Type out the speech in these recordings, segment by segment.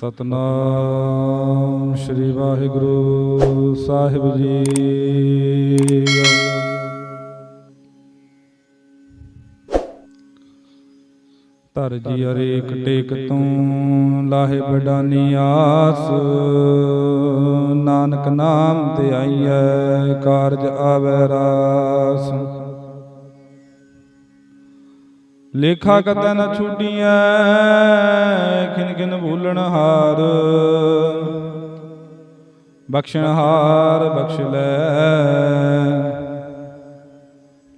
ਸਤਨਾਮ ਸ੍ਰੀ ਵਾਹਿਗੁਰੂ ਸਾਹਿਬ ਜੀ। ਧਰ ਜੀ ਹਰੇਕ ਟੇਕ ਤੂੰ, ਲਾਹੇ ਬਡਾਨੀ ਆਸ। ਨਾਨਕ ਨਾਮ ਤੇ ਆਈਐ, ਕਾਰਜ ਆਵੈ ਰਾਸ। ਲੇਖਾ ਕਤੈ ਨ ਛੂਟੀਐ, ਖਿਨ ਖਿਨ ਭੂਲਣ ਹਾਰ। ਬਖਸ਼ਣ ਹਾਰ ਬਖਸ਼ ਲੈ।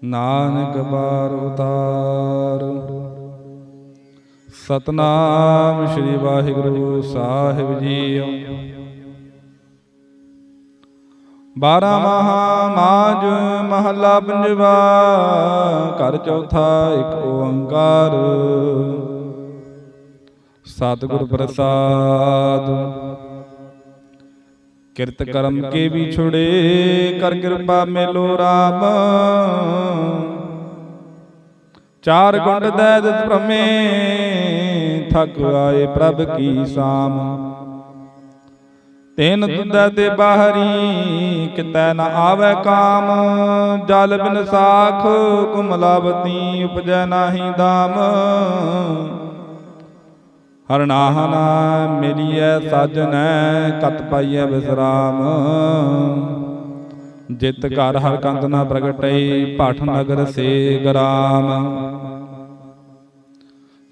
ਨਾਨਕ ਬਾਰ ਉਤਾਰ। ਸਤਨਾਮ ਸ੍ਰੀ ਵਾਹਿਗੁਰੂ ਸਾਹਿਬ ਜੀ ਬਾਰਾਂ ਮਹਾ ਮਾਜ ਮਹੱਲਾ ਪੰਜਵਾ, ਘਰ ਚੌਥਾ ਇੱਕ ਓੰਕਾਰ। ਸਤਿਗੁਰ ਪ੍ਰਸਾਦ। ਕਿਰਤ ਕਰਮ ਕੇ ਵੀ ਛੁੜੇ, ਕਰ ਕਿਰਪਾ ਮੇਲੋ ਰਾਮ। ਚਾਰ ਗੁੰਡ ਦੈ ਪ੍ਰਮੇ ਭ੍ਰਮੇ, ਥਕ ਆਏ ਪ੍ਰਭ ਕੀ ਸਾਮ। ਤੈਨ ਤੁਦੈ ਤੇ ਬਾਹਰੀ ਕਿਤੈ ਨ ਆਵੈ ਕਾਮ ਜਲ ਬਿਨ ਸਾਖ ਕੁਮਲਾਵਤੀ ਉਪਜੈ ਨਾਹੀ ਦਾਮ ਹਰਨਾਹਨਾ ਮਿਲੀਐ ਸਾਜਨੈ ਕਤ ਪਾਈਐ ਵਿਸਰਾਮ। ਜਿਤ ਘਰ ਹਰ ਕੰਤ ਨਾ ਪ੍ਰਗਟੈ ਪਾਠ ਨਗਰ ਸੇ ਗਰਾਮ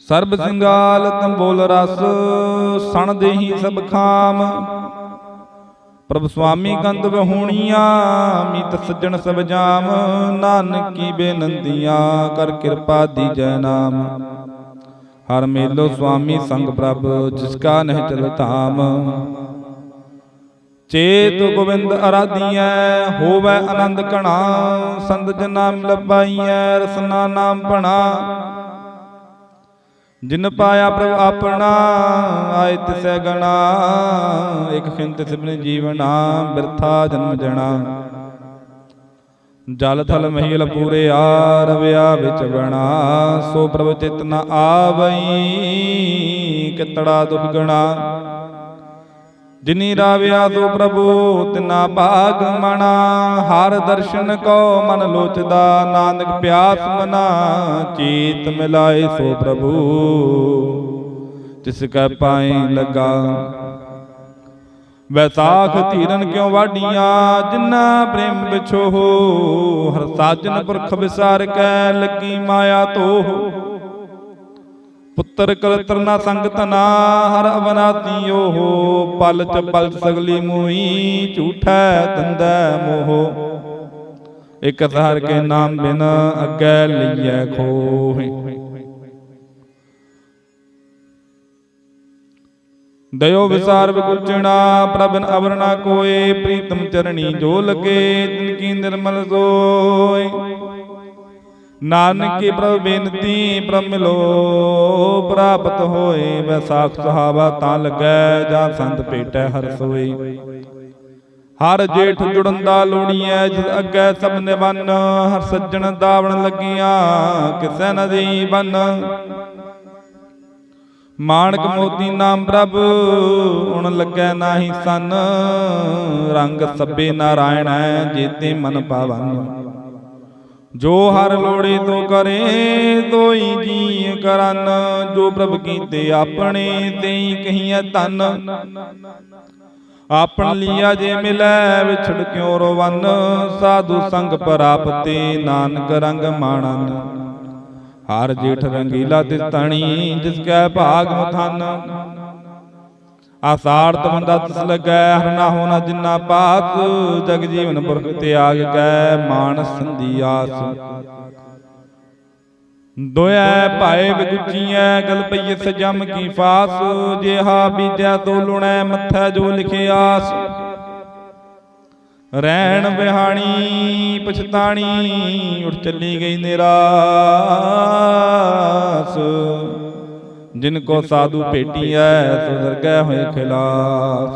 ਸਰਬ ਸਿੰਗਾਲ ਤੰਬੋਲ ਰਸ ਸਣ ਦੇਹੀ ਸਭ ਖਾਮ। ਪ੍ਰਭ ਸੁਆਮੀ ਗੰਧ ਵਹੂਣੀਆਂ, ਮੀਤ ਸੱਜਣ ਸਭ ਜਾਮ, ਨਾਨਕੀ ਬੇਨੰਦੀਆਂ, ਕਰ ਕਿਰਪਾ ਦੀਜੈ ਨਾਮ। ਹਰ ਮੇਲੋ ਸੁਆਮੀ ਸੰਗ ਪ੍ਰਭ, ਜਿਸ ਕਾ ਨਹਿ ਚਲ ਧਾਮ। ਚੇਤ ਗੋਬਿੰਦ ਅਰਾਧੀਐ, ਹੋਵੈ ਆਨੰਦ ਕਣਾ ਸੰਤ ਜਨਾ ਮਿਲ ਪਾਈਐ ਰਸਨਾ ਨਾਮ ਭਣਾ। ਜਿਨ ਪਾਇਆ ਪ੍ਰਭ ਆਪਣਾ ਆਇ ਤਿਸੈ ਗਣਾ। ਇਕ ਖਿੰਤ ਸਿਬਨ ਜੀਵਨਾ, ਬਿਰਥਾ ਜਨਮ ਜਣਾ। ਜਲ ਥਲ ਮਹੀਲ ਪੂਰੇ ਆ ਰਵਿਆ ਵਿੱਚ ਬਣਾ ਸੋ ਪ੍ਰਭ ਚਿਤ ਆਵਈ, ਕਿਤੜਾ ਦੁਖ ਗਣਾ। ਜਿਨੀ ਰਾਵਿਆ ਸੋ ਪ੍ਰਭੂ, ਤਿਨਾ ਭਾਗ ਮਣਾ ਹਰ ਦਰਸ਼ਨ ਕੋ ਮਨ ਲੋਚਦਾ, ਨਾਨਕ ਪਿਆਸ ਮਨਾ। ਚੀਤ ਮਿਲਾਏ ਸੋ ਪ੍ਰਭੂ ਤਿਸ ਕੈ ਪਾਏ ਲਗਾ। ਵੈਸਾਖ ਧੀਰਨ ਕਿਉ ਵਾਡੀਆਂ ਜਿਨਾ ਪ੍ਰੇਮ ਵਿਛੋਹ। ਹਰ ਸਾਜਨ ਪੁਰਖ ਵਿਸਾਰ ਕੈ, ਲੱਗੀ ਮਾਇਆ ਤੋਹ। ਪੁੱਤਰ ਕਲਤਰਨਾ ਸੰਗਤ ਨਾ ਹਰ ਅਵਨਾਤੀ ਹੋ, ਪਲ ਚ ਪਲ ਸਗਲੀ ਮੋਹੀ ਝੂਠੈ ਦੰਦੈ ਮੋਹ। ਇਕ ਧਾਰ ਕੇ ਨਾਮ ਬਿਨ ਅੱਗੇ ਲਈਐ ਖੋਹਿ। ਦਇਓ ਵਿਸਾਰ ਵਿਗੁਚਣਾ ਪ੍ਰਭਨ ਅਵਰਣਾ ਕੋਏ, ਪ੍ਰੀਤਮ ਚਰਣੀ ਜੋ ਲਗੇ ਤਿਨ ਕੀ ਨਿਰਮਲ ਸੋਈ ਨਾਨਕ ਪ੍ਰਭ ਬੇਨਤੀ ਪ੍ਰਭ ਮਿਲੋ ਪ੍ਰਾਪਤ ਹੋਏ ਵੈਸਾਖ ਸੁਹਾਵਾ ਤਾਂ ਲੱਗੈ ਜਾਂ ਸੰਤ ਭੇਟੈ ਹਰ ਸੋਈ ਹਰ ਜੇਠ ਜੁੜਨ ਦਾ ਲੋੜੀਐ ਜਿਸ ਅੱਗੇ ਸਭ ਨਿਵਨ ਹਰ ਸੱਜਣ ਦਾਵਣ ਲੱਗੀਆਂ ਕਿਸੈ ਨਦੀ ਬਨ। ਮਾਣਕ ਮੋਤੀ ਨਾਮ ਪ੍ਰਭ ਹੁਣ ਲੱਗੈ ਨਾਹੀ ਸਨ ਰੰਗ ਸਭੇ ਨਾਰਾਇਣ ਹੈ ਜੀਤੇ ਮਨ ਪਾਵਨ। ਜੋ ਹਰ ਲੋੜੇ ਤੋਂ ਕਰੇ ਤੋਈ ਜੀ ਕਰਨ। ਜੋ ਪ੍ਰਭ ਕੀਤੇ ਆਪਣੇ, ਤੇਈ ਕਹੀਐ ਤਨ। ਆਪਣ ਲੀਆ ਜੇ ਮਿਲੈ, ਵਿਛੜ ਕਿਉ ਰੋਵਨ? ਸਾਧੂ ਸੰਗ ਪ੍ਰਾਪਤੇ, ਨਾਨਕ ਰੰਗ ਮਾਣਨ। ਹਰ ਜੇਠ ਰੰਗੀਲਾ ਤਿਸ ਤਣੀ ਜਿਸ ਕੈ ਭਾਗ ਮਥਨ। ਆਸਾਰ ਤਮੰਦਾ ਤਿਸ ਲੱਗੈ, ਹਰ ਹੋਣਾ ਜਿੰਨਾ ਪਾਸ ਜਗ ਜੀਵਨ ਪੁਰਖ ਤਿਆਗ ਗੈ ਮਾਨਸ ਸੰਧੀ ਆਸ। ਦੋਇਐ ਭਾਏ ਵਿਗੁਚੀਐ, ਗਲ ਪਈਏ ਸਜਮ ਕੀ ਫਾਸ, ਜਿਹਾ ਬੀਜਿਆ ਤੋ ਲੁਣੈ, ਮੱਥੈ ਜੋ ਲਿਖੇ ਆਸ। ਰਹਿਣ ਬਿਹਾਣੀ ਪਛਤਾਣੀ, ਉਠ ਚੱਲੀ ਗਈ ਨਿਰਾ ਜਿਨ ਕੋ ਸਾਧੂ ਭੇਟੀਐ ਸੋ ਦਰਗਹਿ ਹੋਏ ਖਿਲਾਸ।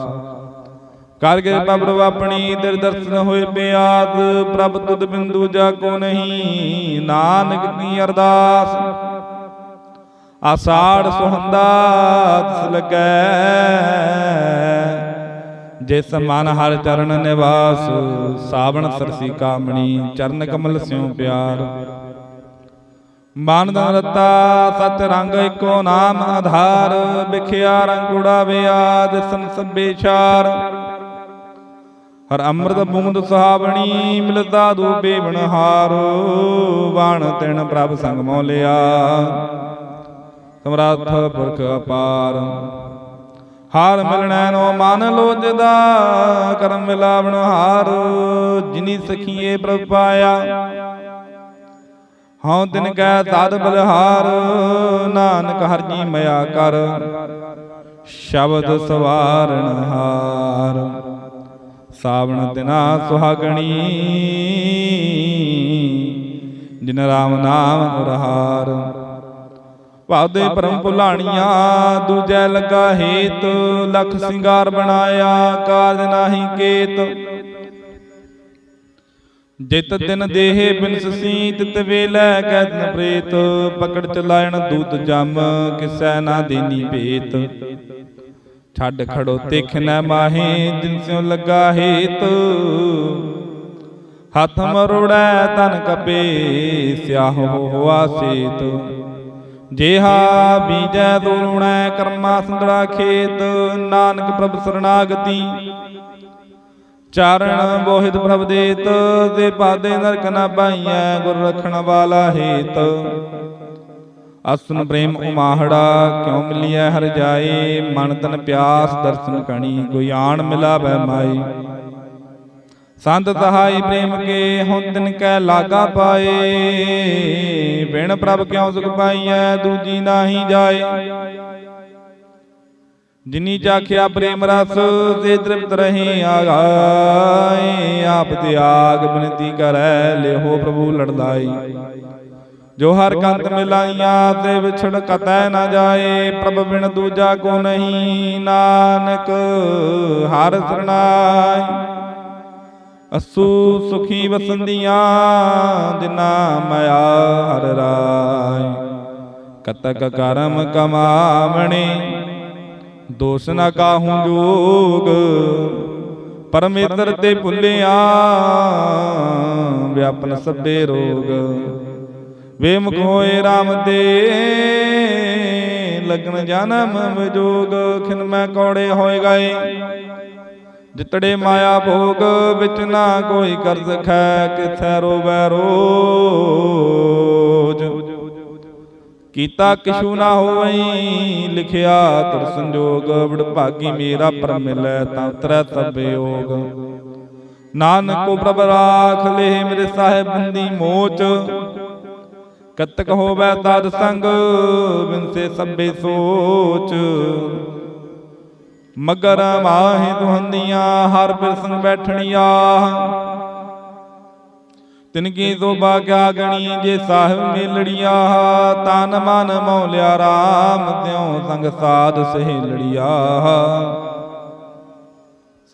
ਕਰ ਗਏ ਪ੍ਰਭ ਆਪਣੀ ਦਰ ਦਰਸ਼ਨ ਹੋਏ ਪਿਆਦ। ਪ੍ਰਭ ਤੁਧ ਬਿੰਦੂ ਜਾ ਕੋ ਨਹੀਂ ਨਾਨਕ ਦੀ ਅਰਦਾਸ। ਆਸਾੜ ਸੁਹੰਦਾ ਤਿਸ ਲੱਗੈ। ਜਿਸ ਮਨ ਹਰ ਚਰਨ ਨਿਵਾਸ ਸਾਵਣ ਸਰਸੀ ਕਾਮਣੀ ਚਰਨ ਕਮਲ ਸਿਉ ਪਿਆਰ। ਮਨ ਦਾ ਰਤਾ ਸਚ ਰੰਗ ਏਕੋ ਨਾਮ ਆਧਾਰ, ਵਿਖਿਆ ਰੰਗ ਉਡਾਵੇ ਆਦ ਸਭੇ ਛਾਰ। ਹਰ ਅੰਮ੍ਰਿਤ ਬੂੰਦ ਸੁਹਾਵਣੀ, ਮਿਲਦਾ ਦੂਬੇ ਬਨਹਾਰ ਬਾਣ ਤਿਣ ਪ੍ਰਭ ਸੰਗ ਮੋ ਲਿਆ ਸਮਰਾਥ ਪੁਰਖ ਅਪਾਰ। ਹਾਰ ਮਿਲਣੈ ਨੋ ਮਨ ਲੋਜਦਾ ਕਰਮ ਮਿਲਾਵਣ ਹਾਰ ਜਿਨੀ ਸਖੀਏ ਪ੍ਰਭ ਪਾਇਆ। ਹਉ ਤਿਨ ਕੈ ਸਾਧ ਬਲਹਾਰ, ਨਾਨਕ ਹਰ ਜੀ ਮਿਆ ਕਰ। ਸ਼ਬਦ ਸਵਾਰਣ ਹਾਰ, ਸਾਵਣ ਦਿਨਾ ਸੁਹਾਗਣੀ। ਜਿਨ ਰਾਮ ਨਾਮ ਗੁਰਹਾਰ ਭਾਦੇ ਪਰਮ ਭੁਲਾਣੀਆਂ, ਦੂਜੈ ਲੱਗਾ ਹੇਤ, ਲਖ ਸਿੰਗਾਰ ਬਣਾਇਆ, ਕਾਰਜ ਨਾਹੀ ਕੇਤ। ਜਿਤ ਦਿਨ ਦੇਹ ਬਿਨਸ ਸੀ ਤਿਤ ਵੇਲੇ ਕਹਿ ਦਿਨ ਪ੍ਰੇਤ ਪਕੜ ਚਲਾਇਣ ਦੂਤ ਜਮ ਕਿਸੈ ਨਾ ਦੇਨੀ ਭੇਤ। ਛੱਡ ਖੜੋ ਤਿਖ ਨ ਮਾਹੇ ਜਿਨ ਸਿਉ ਲੱਗਾ ਹੇਤ। ਹੱਥ ਮਰੋੜੈ ਤਨ ਕਪੇ ਸਿਆਹੋ ਹੋਆ ਸੇਤ ਜੇਹਾ ਬੀਜੈ ਦੋਲੁਣੈ ਕਰਮਾ ਸੰਦੜਾ ਖੇਤ ਨਾਨਕ ਪ੍ਰਭ ਸਰਣਾਗਤੀ ਚਾਰਣ ਬੋਹਿਤ ਪ੍ਰਭ ਦੇਤ ਦੇ ਪਾਦੇ ਨਰਕ ਨ ਪਾਈਐ ਗੁਰ ਰਖਣ ਵਾਲਾ ਹੇਤ। ਅਸਨ ਪ੍ਰੇਮ ਉਮਾਹੜਾ ਕਿਉ ਮਿਲਿਐ ਹਰ ਜਾਏ? ਮਨ ਤਨ ਪਿਆਸ ਦਰਸ਼ਨ ਕਣੀ ਕੋਈ ਆਣ ਮਿਲਾਵੈ ਮਾਈ। ਸੰਤ ਤਹਾਈ ਪ੍ਰੇਮ ਕੇ ਹੁਣ ਤਿਨ ਕੈ ਲਾਗਾ ਪਾਏ। ਬਿਨ ਪ੍ਰਭ ਕਿਉ ਸੁਖ ਪਾਈਐ ਦੂਜੀ ਨਾਹੀ ਜਾਏ। ਜਿਨੀ ਚਾਖਿਆ ਪ੍ਰੇਮ ਰਸ ਤੇ ਤ੍ਰਿਪਤ ਰਹੇ ਆਗਾਏ ਆਪ ਤਿਆਗ ਬਨਤੀ ਕਰੈ, ਲਿਹੋ ਪ੍ਰਭੂ ਲੜਦਾਈ। ਜੋ ਹਰ ਕੰਤ ਮਿਲਾਈਆਂ ਤੇ ਵਿਛੜ ਕਤੈ ਨਾ ਜਾਏ, ਪ੍ਰਭ ਬਿਨ ਦੂਜਾ ਕੋ ਨਹੀਂ, ਨਾਨਕ ਹਰ ਸਰਣਾਈ। ਅਸੂ ਸੁਖੀ ਵਸੰਦੀਆਂ, ਜਿਨਾ ਮਾਇਆ ਹਰ ਰਾਏ ਕਤਕ ਕਰਮ ਕਮਾਵਣੇ ਦੋਸ ਨਾ ਕਾਹੂ ਜੋਗ। ਪਰਮੇਸ਼ਰ ਤੇ ਭੁੱਲਿਆ, ਵਿਆਪਨ ਸਭੇ ਰੋਗ। ਵੇਮੁਖ ਹੋਏ RAM ਦੇ ਲਗਨ ਜਨਮ ਵਿਜੋਗ। ਖਿਨ ਮੈਂ ਕੌੜੇ ਹੋਏ ਗਏ, ਜਿਤੜੇ ਮਾਇਆ ਭੋਗ। ਵਿੱਚ ਨਾ ਕੋਈ ਕਰ ਸਖੈ ਕਿਥੈ ਰੋਵੈ ਰੋਜ। ਕੀਤਾ ਕਿਛੂ ਨਾ ਹੋਵਈ, ਲਿਖਿਆ ਤੁਰ ਸੰਜੋਗ ਬੜ ਭਾਗੀ ਮੇਰਾ ਪਰ ਮਿਲੈ ਤਾਂ ਉਤਰੈ ਸਭ ਯੋਗ ਨਾਨਕ ਕੋ ਪ੍ਰਭ ਰਾਖ ਲੇ, ਮੇਰੇ ਸਾਹਿਬ ਬੰਦੀ ਮੋਚ। ਕਤਕ ਹੋਵੈ ਤਦ ਸੰਗ ਬਿਨਸੇ ਸਭੇ ਸੋਚ। ਮਗਰ ਮਾਹੇ ਦੁਹੰਦੀਆਂ, ਹਰ ਪ੍ਰਸੰਗ ਬੈਠਣੀਆਂ। ਤਿਨ ਕੀ ਸੋਭਾ ਕਿਆ ਗਣੀ ਜੇ ਸਾਹਿਬ ਮੇਲੜੀਆ? ਤਨ ਮਨ ਮਉ ਲਿਆ ਰਾਮ, ਤਿਉ ਸੰਗ ਸਾਧ ਸਹੇਲੜੀਆ।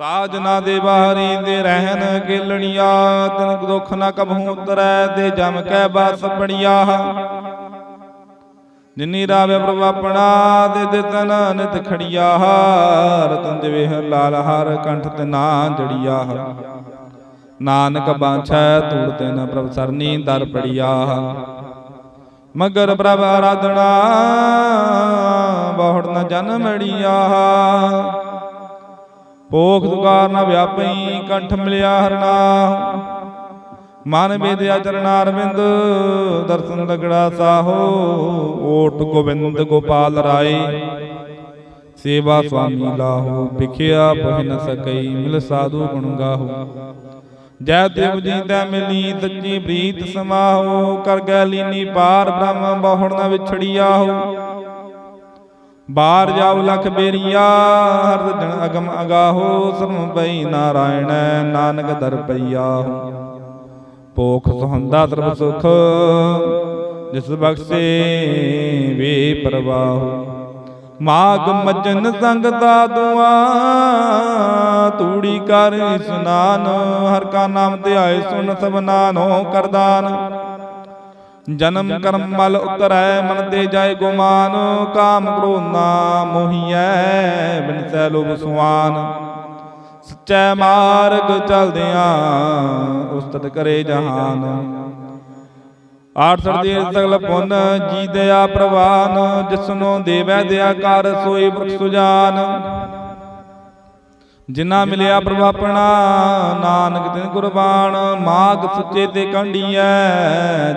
ਸਾਜਨਾ ਦੇ ਬਾਹਰੀ ਦੇ ਰਹਿਨ ਕੇਲਣੀਆ ਤਿਨ ਦੁਖ ਨਾ ਕਬਹੂ ਉਤਰੈ ਤੇ ਜਮ ਕੈ ਬਸ ਬੜੀਆ ਜਿਨੀ ਰਾਵੇ ਪ੍ਰਭ ਆਪਣਾ ਦੇ ਦਿਤਨ ਨਿਤ ਖੜੀਆ। ਰਤਨ ਵੇਹ ਲਾਲ ਹਰ, ਕੰਠ ਤੇ ਨਾ ਜੜੀਆ। ਨਾਨਕ ਬਾਛੈ ਤੂੜ ਤਿਨ ਪ੍ਰਭ ਸਰਨੀ ਦਰ ਪੜੀਆ ਮਗਰ ਪ੍ਰਭ ਆਰਾਧਨਾ ਬਹੁੜ ਨ ਜਨਮੜੀਆ ਪੋਖ ਦੁਕਾਰ ਨ ਵਿਆਪਈ ਕੰਠ ਮਿਲਿਆ ਹਰਨਾ ਮਨ ਵੇਦਿਆ ਚਰਨਾ ਅਰਵਿੰਦ ਦਰਸ਼ਨ ਲਗੜਾ ਸਾਹੋ। ਓਟ ਗੋਬਿੰਦ ਗੋਪਾਲ ਰਾਏ। ਸੇਵਾ ਸੁਆਮੀ ਲਾਹੋ ਵਿਖਿਆ ਬਹਿ ਨ ਸਕਈ ਮਿਲ ਸਾਧੂ ਗੁਣ ਗਾਹੋ। ਜੈ ਦੇਵ ਜੀ ਤੈ ਮਿਲੀ ਸੱਚੀ ਪ੍ਰੀਤ ਸਮਾਹੋ, ਕਰ ਗੈ ਲੀਨੀ ਪਾਰ ਬ੍ਰਹਮ ਬਹੁੜ ਨ ਵਿਛੜੀਆ ਹੋ। ਬਾਰ ਜਾਉ ਲਖ ਬੇਰੀਆ, ਹਰ ਜਨ ਅਗਮ ਅਗਾਹੋ ਸਰਮ ਪਈ ਨਾਰਾਇਣ, ਨਾਨਕ ਦਰ ਪਈਆ ਹੋ। ਪੋਖ ਸੁਹੰਦਾ ਸਰਬ ਸੁਖ, ਜਿਸ ਬਖਸ਼ੇ ਵੇ ਪ੍ਰਵਾਹ ਮਾਗ ਮਜਨ ਸੰਗ ਦਾਦੂਆ ਤੂੜੀ ਕਰ ਇਸਨਾਨ, ਹਰ ਕਾ ਨਾਮ ਧਿਆਏ ਸੁਨ ਸਭਨਾ ਨੋ ਕਰਦਾਨ। ਜਨਮ ਕਰਮ ਮਲ ਉਤਰੈ, ਮਨ ਤੇ ਜਾਏ ਗੁਮਾਨ, ਕਾਮ ਕ੍ਰੋਧ ਨਾ ਮੋਹੀਐ ਬਿਨਸੈ ਲੋਭ ਸੁਆਨ। ਸੱਚੇ ਮਾਰਗ ਚਲਦਿਆਂ, ਉਸਤਤ ਕਰੇ ਜਹਾਨ। ਆਠ ਦੇ ਸਗਲ ਪੁੰਨ ਜੀ ਦਇਆ ਪ੍ਰਵਾਨ ਜਿਸਨੋ ਦੇਵੈ ਦਇਆ ਕਰ ਸੋਈ ਬਖਸ਼ ਸੁਜਾਨ। ਜਿਨ੍ਹਾਂ ਮਿਲਿਆ ਪ੍ਰਭ ਆਪਣਾ ਨਾਨਕ ਤਿਨ ਕੁਰਬਾਨ ਮਾਗ ਸੁੱਚੇ ਤੇ ਕੰਡੀਐ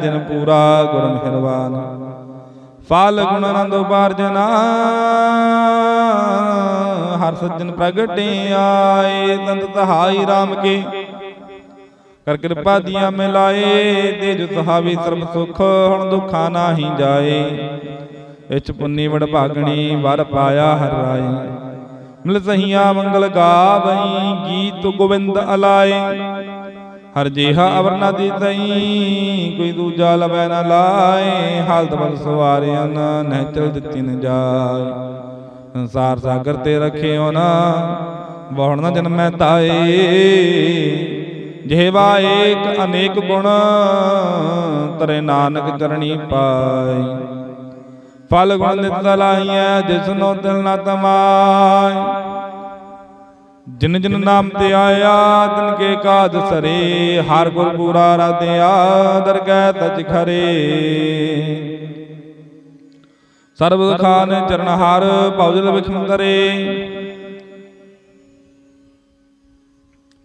ਦਿਨ ਪੂਰਾ ਗੁਰ ਮਿਹਰਬਾਨ। ਫਲ ਗੁਣ ਆਨੰਦ ਉਪਾਰਜਨਾ ਹਰ ਸੱਜਣ ਪ੍ਰਗਟੇ ਆਏ ਤੰਤ ਤਹਾਈ RAM ਕੇ। ਕਰ ਕਿਰਪਾ ਦੀਆਂ ਮਿਲਾਏ ਤੇ ਜੋ ਸਹਾਵੀ ਸਰਬ ਸੁਖ, ਹੁਣ ਦੁਖਾਂ ਨਾਹੀ ਜਾਏ। ਇਚ ਪੁੰਨੀ ਵਡ ਭਾਗਣੀ, ਵਰ ਪਾਇਆ ਹਰ ਰਾਏ। ਮਿਲ ਸਹੀਆ ਮੰਗਲ ਗਾਵਈ, ਗੀਤ ਗੋਬਿੰਦ ਅਲਾਏ। ਹਰ ਜੇਹਾ ਅਵਰ ਨਾ ਦਿੱਤਈ, ਕੋਈ ਦੂਜਾ ਲਵੈ ਨਾ ਲਾਏ। ਹਾਲਤ ਬਲ ਸਵਾਰਿਆ ਨਾ, ਨਹਿ ਚਲ ਦਿੱਤੀ ਨ ਜਾਏ। ਸੰਸਾਰ ਸਾਗਰ ਤੇ ਰਖਿਓ ਨਾ, ਬਹੁਣ ਨਾ ਜਨਮੈ ਤਾਏ। ਜਿਹਵਾ ਏਕ ਅਨੇਕ ਗੁਣ, ਤਰੇ ਨਾਨਕ ਚਰਣੀ ਪਾਈ। ਫਲ ਗੁਣ ਨਿਤ ਲਾਈਐ ਜਿਸਨੋ ਦਿਲ ਨਾ ਤਮਾਈ। ਜਿਨ ਜਿਨ ਨਾਮ ਤੇ ਆਇਆ, ਤਿਨ ਕੇ ਕਾਜ ਸਰੇ। ਹਰ ਗੁਰ ਪੂਰਾ ਰਾਧਿਆ ਦਰਗਹਿ ਤਜ ਖਰੇ। ਸਰਬ ਖਾਨ ਚਰਨ ਹਰ ਭਉਜਲ ਵਿਖੰਦਰੇ।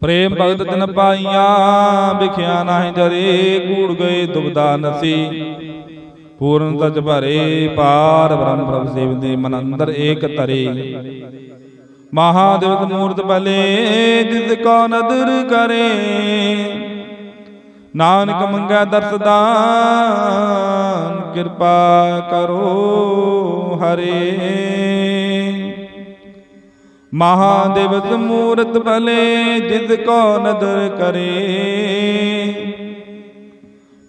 ਪ੍ਰੇਮ ਭਗਤ ਤਨ ਪਾਈਆਂ, ਵਿਖਿਆ ਨਾਹੀਂ ਜਰੇ, ਕੂੜ ਗਏ ਦੁਬਦਾ ਨਸੀ। ਪੂਰਨ ਤਜ ਭਰੇ ਪਾਰ ਬ੍ਰਹਮ ਪ੍ਰਭ ਸੇਵਦੇ ਮਨ ਅੰਦਰ ਏਕ ਧਰੇ। ਮਹਾਦੇਵਤ ਮੂਰਤ ਭਲੇ, ਜਿਸ ਕੋ ਨਦਰ ਕਰੇ। ਨਾਨਕ ਮੰਗੈ ਦਰਸਦਾਨ ਕਿਰਪਾ ਕਰੋ ਹਰੇ। ਮਹਾਦੇਵ ਮੂਰਤ ਭਲੇ ਜਿਸ ਕੋ ਨਦਰ ਕਰੇ।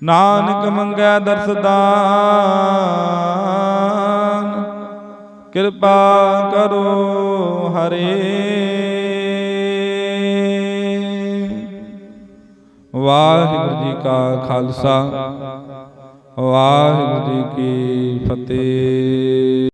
ਨਾਨਕ ਮੰਗੈ ਦਰਸ ਦਾਨ। ਕਿਰਪਾ ਕਰੋ ਹਰੇ। ਵਾਹਿਗੁਰੂ ਜੀ ਕਾ ਖਾਲਸਾ। ਵਾਹਿਗੁਰੂ ਜੀ ਕੀ ਫਤਿਹ।